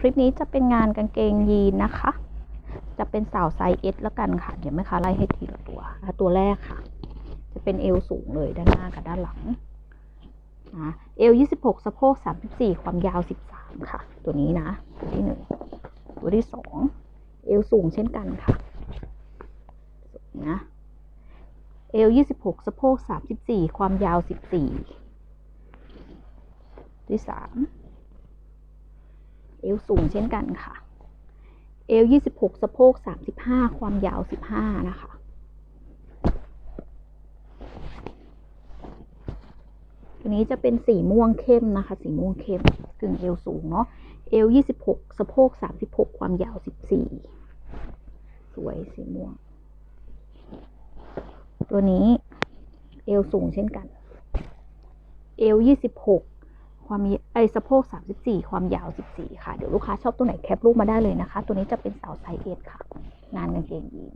คลิปนี้จะเป็นงานกางเกงยีนนะคะ จะเป็นสาวไซส์เอสแล้วกันค่ะ เดี๋ยวแม่ค้าไล่ให้ทีละตัวตัวแรกค่ะ จะเป็นเอวสูงเลยด้านหน้ากับด้านหลังนะเอว 26 สะโพก 34 ความยาว 13 ค่ะ ตัวนี้นะ ตัวที่หนึ่งตัวที่สองเอวสูงเช่นกันค่ะนะเอว 26 สะโพก 34 ความยาว 14 ที่สาม วสูงเช่นกันค่ะ เอวยี่สิบหกสะโพกสามสิบห้าความยาวสิบห้านะคะ ตัวนี้จะเป็นสีม่วงเข้มนะคะ สีม่วงเข้มกึ่งเอวสูงเนาะ เอวยี่สิบหกสะโพกสามสิบหกความยาวสิบสี่สวยสีม่วง ตัวนี้เอวสูงเช่นกัน เอวยี่สิบหก ความไอสะโพกสามสิบสี่ความยาวสิบสี่ค่ะ เดี๋ยวลูกค้าชอบตัวไหนแคปรูปมาได้เลยนะคะ ตัวนี้จะเป็นสาวไซส์เอสค่ะ งานกางเกงยีน